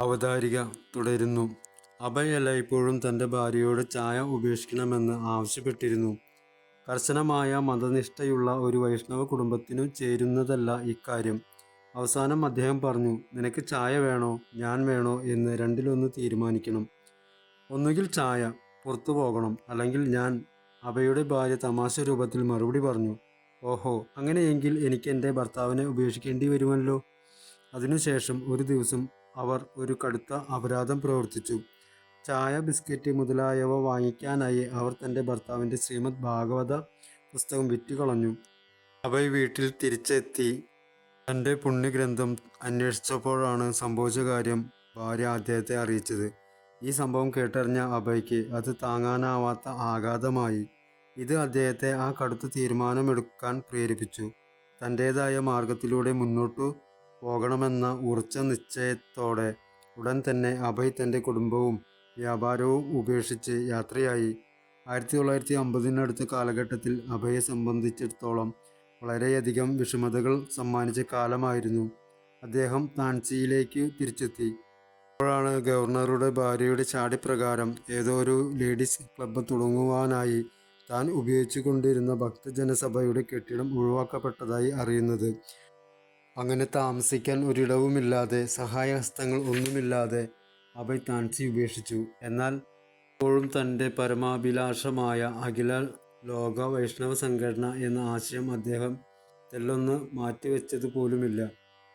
അവതാരിക തുടരുന്നു. അഭയ് എല്ലായ്പ്പോഴും തന്റെ ഭാര്യയോട് ചായ ഉപേക്ഷിക്കണമെന്ന് ആവശ്യപ്പെട്ടിരുന്നു. കർശനമായ മതനിഷ്ഠയുള്ള ഒരു വൈഷ്ണവ കുടുംബത്തിനു ചേരുന്നതല്ല ഇക്കാര്യം. അവസാനം അദ്ദേഹം പറഞ്ഞു നിനക്ക് ചായ വേണോ? ഞാൻ വേണോ? എന്ന് രണ്ടിലൊന്ന് തീരുമാനിക്കണം. ഒന്നുകിൽ ചായ പുറത്തു പോകണം. അല്ലെങ്കിൽ ഞാൻ അഭയുടെ ഭാര്യ തമാശ രൂപത്തിൽ മറുപടി പറഞ്ഞു ഓഹോ അങ്ങനെയെങ്കിൽ എനിക്ക് എന്റെ ഭർത്താവിനെ ഉപേക്ഷിക്കേണ്ടി വരുമല്ലോ? അതിനുശേഷം ഒരു ദിവസം അവർ ഒരു കടുത്ത അപരാധം പ്രവർത്തിച്ചു. ചായ ബിസ്ക്കറ്റ് മുതലായവ വാങ്ങിക്കാനായി അവർ തന്റെ ഭർത്താവിന്റെ ശ്രീമദ് ഭാഗവത പുസ്തകം വിറ്റുകളഞ്ഞു. അഭയ് വീട്ടിൽ തിരിച്ചെത്തി. തന്റെ പുണ്യഗ്രന്ഥം അന്വേഷിച്ചപ്പോഴാണ് സംഭവിച്ച കാര്യം ഭാര്യ അദ്ദേഹത്തെ അറിയിച്ചത്. ഈ സംഭവം കേട്ടറിഞ്ഞ അഭയ്ക്ക് അത് താങ്ങാനാവാത്ത ആഘാതമായി. ഇത് അദ്ദേഹത്തെ ആ കടുത്ത തീരുമാനമെടുക്കാൻ പ്രേരിപ്പിച്ചു. തന്റേതായ മാർഗത്തിലൂടെ മുന്നോട്ടു പോകണമെന്ന ഉറച്ച നിശ്ചയത്തോടെ ഉടൻ തന്നെ അഭയ് തന്റെ കുടുംബവും വ്യാപാരവും ഉപേക്ഷിച്ച് യാത്രയായി. ആയിരത്തി തൊള്ളായിരത്തി അമ്പതിനടുത്ത കാലഘട്ടത്തിൽ അഭയെ സംബന്ധിച്ചിടത്തോളം വളരെയധികം വിഷമതകൾ സമ്മാനിച്ച കാലമായിരുന്നു. അദ്ദേഹം താൻസിയിലേക്ക് തിരിച്ചെത്തി. അപ്പോഴാണ് ഗവർണറുടെ ഭാര്യയുടെ ചാടിപ്രകാരം ഏതോ ഒരു ലേഡീസ് ക്ലബ്ബ് തുടങ്ങുവാനായി താൻ ഉപയോഗിച്ചു കൊണ്ടിരുന്ന ഭക്തജനസഭയുടെ കെട്ടിടം ഒഴിവാക്കപ്പെട്ടതായി അറിയുന്നത്. അങ്ങനെ താമസിക്കാൻ ഒരിടവുമില്ലാതെ സഹായഹസ്തങ്ങൾ ഒന്നുമില്ലാതെ അഭയ് താൻസി ഉപേക്ഷിച്ചു. എന്നാൽ ഇപ്പോഴും തന്റെ പരമാഭിലാഷമായ അഖില ലോക വൈഷ്ണവ സംഘടന എന്ന ആശയം അദ്ദേഹം തെല്ലൊന്ന് മാറ്റിവെച്ചത് പോലുമില്ല.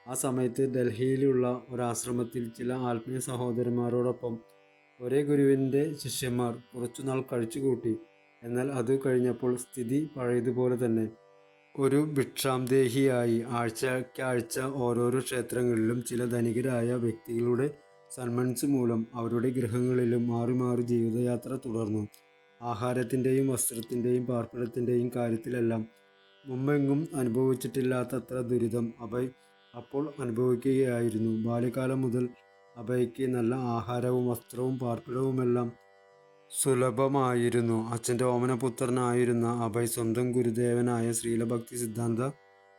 ആ സമയത്ത് ഡൽഹിയിലുള്ള ഒരാശ്രമത്തിൽ ചില ആത്മീയ സഹോദരന്മാരോടൊപ്പം ഒരേ ഗുരുവിന്റെ ശിഷ്യന്മാർ കുറച്ചുനാൾ കഴിച്ചുകൂട്ടി. എന്നാൽ അത് കഴിഞ്ഞപ്പോൾ സ്ഥിതി പഴയതുപോലെ തന്നെ. ഒരു ഭിക്ഷാംദേഹിയായി ആഴ്ചയ്ക്കാഴ്ച ഓരോരോ ക്ഷേത്രങ്ങളിലും ചില ധനികരായ വ്യക്തികളുടെ സന്മൻസ് മൂലം അവരുടെ ഗൃഹങ്ങളിലും മാറി മാറി ജീവിതയാത്ര തുടർന്നു. ആഹാരത്തിന്റെയും വസ്ത്രത്തിന്റെയും പാർപ്പിടത്തിന്റെയും കാര്യത്തിലെല്ലാം മുമ്പെങ്ങും അനുഭവിച്ചിട്ടില്ലാത്തത്ര ദുരിതം അഭയ് അപ്പോൾ അനുഭവിക്കുകയായിരുന്നു. ബാല്യകാലം മുതൽ അഭയ്ക്ക് നല്ല ആഹാരവും വസ്ത്രവും പാർപ്പിടവുമെല്ലാം സുലഭമായിരുന്നു. അച്ഛന്റെ ഓമനപുത്രനായിരുന്ന അഭയ് സ്വന്തം ഗുരുദേവനായ ശ്രീലഭക്തി സിദ്ധാന്ത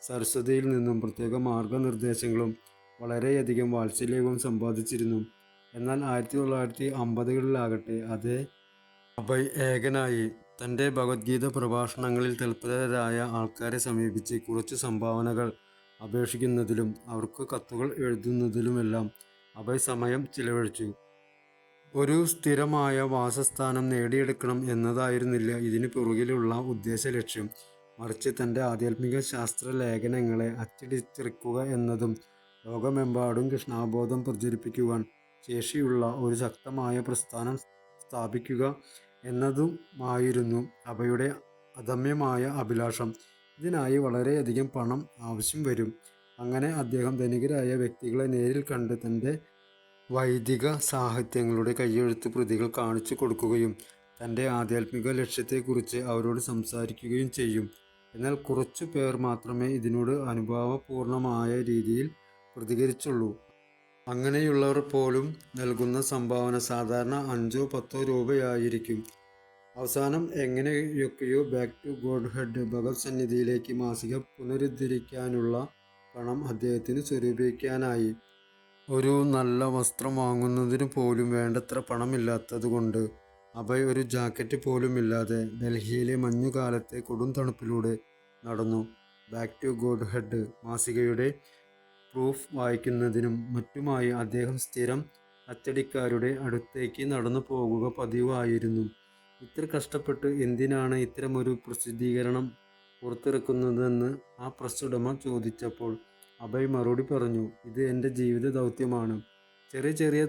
സരസ്വതിയിൽ നിന്നും പ്രത്യേക മാർഗനിർദ്ദേശങ്ങളും വളരെയധികം വാത്സല്യവും സമ്പാദിച്ചിരുന്നു. എന്നാൽ ആയിരത്തി തൊള്ളായിരത്തി അമ്പതുകളിലാകട്ടെ അതേ അഭയ് ഏകനായി തന്റെ ഭഗവത്ഗീത പ്രഭാഷണങ്ങളിൽ തൽപരരായ ആൾക്കാരെ സമീപിച്ച് കുറച്ച് സംഭാവനകൾ അപേക്ഷിക്കുന്നതിലും അവർക്ക് കത്തുകൾ എഴുതുന്നതിലുമെല്ലാം അഭയ് സമയം ചിലവഴിച്ചു. ഒരു സ്ഥിരമായ വാസസ്ഥാനം നേടിയെടുക്കണം എന്നതായിരുന്നില്ല ഇതിന് പുറകിലുള്ള ഉദ്ദേശ ലക്ഷ്യം. മറിച്ച് തന്റെ ആധ്യാത്മിക ശാസ്ത്ര ലേഖനങ്ങളെ അച്ചടിച്ചിറക്കുക എന്നതും ലോകമെമ്പാടും കൃഷ്ണാബോധം പ്രചരിപ്പിക്കുവാൻ ശേഷിയുള്ള ഒരു ശക്തമായ പ്രസ്ഥാനം സ്ഥാപിക്കുക എന്നതുമായിരുന്നു അവയുടെ അദമ്യമായ അഭിലാഷം. ഇതിനായി വളരെയധികം പണം ആവശ്യം വരും. അങ്ങനെ അദ്ദേഹം ധനികരായ വ്യക്തികളെ നേരിൽ കണ്ട് തന്റെ വൈദിക സാഹിത്യങ്ങളുടെ കയ്യെഴുത്ത് പ്രതികൾ കാണിച്ചു കൊടുക്കുകയും തന്റെ ആധ്യാത്മിക ലക്ഷ്യത്തെക്കുറിച്ച് അവരോട് സംസാരിക്കുകയും ചെയ്യും. എന്നാൽ കുറച്ചു പേർ മാത്രമേ ഇതിനോട് അനുഭാവപൂർണമായ രീതിയിൽ പ്രതികരിച്ചുള്ളൂ. അങ്ങനെയുള്ളവർ പോലും നൽകുന്ന സംഭാവന സാധാരണ അഞ്ചോ പത്തോ രൂപയായിരിക്കും. അവസാനം എങ്ങനെയൊക്കെയോ ബാക്ക് ടു ഗോഡ് ഹെഡ് ഭഗവത് സന്നിധിയിലേക്ക് മാസിക പുനരുദ്ധരിക്കാനുള്ള പണം അദ്ദേഹത്തിന് സ്വരൂപിക്കാനായി. ഒരു നല്ല വസ്ത്രം വാങ്ങുന്നതിന് പോലും വേണ്ടത്ര പണമില്ലാത്തതുകൊണ്ട് അഭയ് ഒരു ജാക്കറ്റ് പോലുമില്ലാതെ ഡൽഹിയിലെ മഞ്ഞുകാലത്തെ കൊടും തണുപ്പിലൂടെ നടന്നു. ബാക്ക് ടു ഗോഡ് ഹെഡ് മാസികയുടെ പ്രൂഫ് വായിക്കുന്നതിനും മറ്റുമായി അദ്ദേഹം സ്ഥിരം അച്ചടിക്കാരുടെ അടുത്തേക്ക് നടന്നു പോകുക പതിവായിരുന്നു. ഇത്ര കഷ്ടപ്പെട്ട് എന്തിനാണ് ഇത്തരമൊരു പ്രസിദ്ധീകരണം പുറത്തിറക്കുന്നതെന്ന് ആ പ്രസ് ചോദിച്ചപ്പോൾ അഭയ് മറുപടി പറഞ്ഞു ഇത് എന്റെ ജീവിത ദൗത്യമാണ്. ചെറിയ ചെറിയ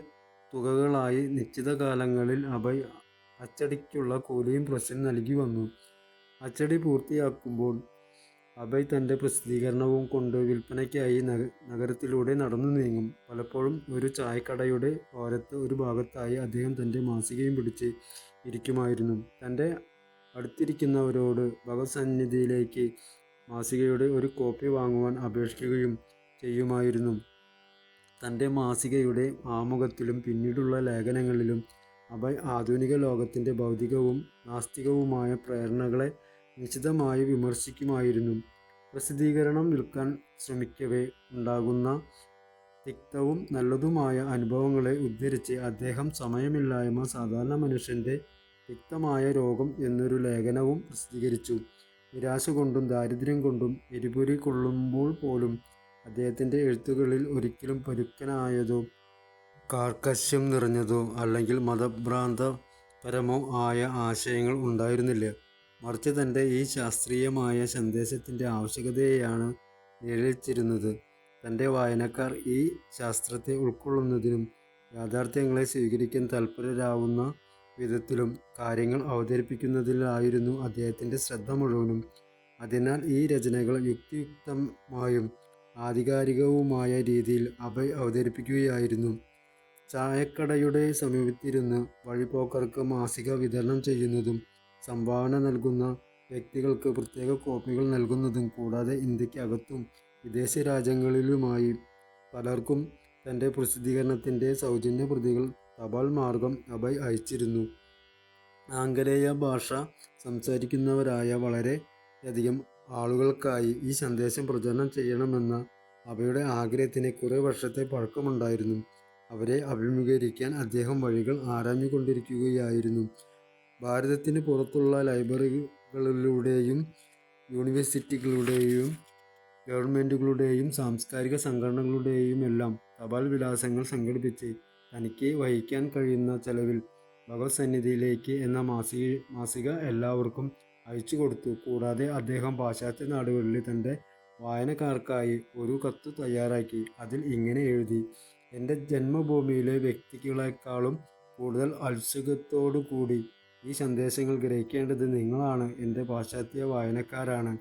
തുകകളായി നിശ്ചിത കാലങ്ങളിൽ അഭയ് അച്ചടിക്കുള്ള കൂലിയും പ്രശ്നം നൽകി വന്നു. അച്ചടി പൂർത്തിയാക്കുമ്പോൾ അഭയ് തന്റെ പ്രസിദ്ധീകരണവും കൊണ്ട് വിൽപ്പനയ്ക്കായി നഗ നഗരത്തിലൂടെ നടന്നു നീങ്ങും. പലപ്പോഴും ഒരു ചായക്കടയുടെ ഓരത്ത് ഒരു ഭാഗത്തായി അദ്ദേഹം തന്റെ മാസികയും പിടിച്ച് ഇരിക്കുമായിരുന്നു. തന്റെ അടുത്തിരിക്കുന്നവരോട് ഭഗവത് സന്നിധിയിലേക്ക് മാസികയുടെ ഒരു കോപ്പി വാങ്ങുവാൻ അപേക്ഷിക്കുകയും ചെയ്യുമായിരുന്നു. തന്റെ മാസികയുടെ ആമുഖത്തിലും പിന്നീടുള്ള ലേഖനങ്ങളിലും അഭയ് ആധുനിക ലോകത്തിന്റെ ഭൗതികവും നാസ്തികവുമായ പ്രേരണകളെ നിശിതമായി വിമർശിക്കുമായിരുന്നു. പ്രസിദ്ധീകരണം വിൽക്കാൻ ശ്രമിക്കവേ ഉണ്ടാകുന്ന തിക്തവും നല്ലതുമായ അനുഭവങ്ങളെ ഉദ്ധരിച്ച് അദ്ദേഹം സമയമില്ലായ്മ സാധാരണ മനുഷ്യന്റെ തിക്തമായ രോഗം എന്നൊരു ലേഖനവും പ്രസിദ്ധീകരിച്ചു. നിരാശ കൊണ്ടും ദാരിദ്ര്യം കൊണ്ടും എരിപൊരി കൊള്ളുമ്പോൾ പോലും അദ്ദേഹത്തിന്റെ എഴുത്തുകളിൽ ഒരിക്കലും പരുക്കനായതോ കാർക്കശ്യം നിറഞ്ഞതോ അല്ലെങ്കിൽ മതഭ്രാന്തപരമോ ആയ ആശയങ്ങൾ ഉണ്ടായിരുന്നില്ല. മറിച്ച് തന്റെ ഈ ശാസ്ത്രീയമായ സന്ദേശത്തിന്റെ ആവശ്യകതയെയാണ് നിഴലിച്ചിരുന്നത്. തന്റെ വായനക്കാർ ഈ ശാസ്ത്രത്തെ ഉൾക്കൊള്ളുന്നതിനും യാഥാർത്ഥ്യങ്ങളെ സ്വീകരിക്കാൻ തൽപരരാവുന്ന വിധത്തിലും കാര്യങ്ങൾ അവതരിപ്പിക്കുന്നതിലായിരുന്നു അദ്ദേഹത്തിന്റെ ശ്രദ്ധ മുഴുവനും. അതിനാൽ ഈ രചനകൾ യുക്തിയുക്തമായും ആധികാരികവുമായ രീതിയിൽ അഭയ് അവതരിപ്പിക്കുകയായിരുന്നു. ചായക്കടയുടെ സമീപത്തിരുന്ന് വഴിപോക്കർക്ക് മാസിക വിതരണം ചെയ്യുന്നതും സംഭാവന നൽകുന്ന വ്യക്തികൾക്ക് പ്രത്യേക കോപ്പികൾ നൽകുന്നതും കൂടാതെ ഇന്ത്യക്കകത്തും വിദേശ രാജ്യങ്ങളിലുമായി പലർക്കും തന്റെ പ്രസിദ്ധീകരണത്തിന്റെ സൗജന്യ പ്രതികൾ തപാൽ മാർഗം അഭയ് അയച്ചിരുന്നു. ആംഗലേയ ഭാഷ സംസാരിക്കുന്നവരായ വളരെ അധികം ആളുകൾക്കായി ഈ സന്ദേശം പ്രചരണം ചെയ്യണമെന്ന അവയുടെ ആഗ്രഹത്തിന് കുറേ വർഷത്തെ പഴക്കമുണ്ടായിരുന്നു. അവരെ അഭിമുഖീകരിക്കാൻ അദ്ദേഹം വഴികൾ ആരാഞ്ഞുകൊണ്ടിരിക്കുകയായിരുന്നു. ഭാരതത്തിന് പുറത്തുള്ള ലൈബ്രറികളിലൂടെയും യൂണിവേഴ്സിറ്റികളുടെയും ഗവൺമെന്റുകളുടെയും സാംസ്കാരിക സംഘടനകളുടെയും എല്ലാം തപാൽ വിലാസങ്ങൾ സംഘടിപ്പിച്ച് തനിക്ക് വഹിക്കാൻ കഴിയുന്ന ചെലവിൽ ഭഗവത് സന്നിധിയിലേക്ക് എന്ന മാസിക മാസിക എല്ലാവർക്കും അയച്ചു കൊടുത്തു. കൂടാതെ അദ്ദേഹം പാശ്ചാത്യ നാടുകളിൽ തന്റെ വായനക്കാർക്കായി ഒരു കത്ത് തയ്യാറാക്കി. അതിൽ ഇങ്ങനെ എഴുതി എന്റെ ജന്മഭൂമിയിലെ വ്യക്തികളെക്കാളും കൂടുതൽ ഔത്സുക്യത്തോടു കൂടി ഈ സന്ദേശങ്ങൾ ഗ്രഹിക്കേണ്ടത് നിങ്ങളാണ്. എന്റെ പാശ്ചാത്യ വായനക്കാരാണ്.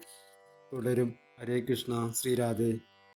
തുടരും. ഹരേ കൃഷ്ണ. ശ്രീരാധേ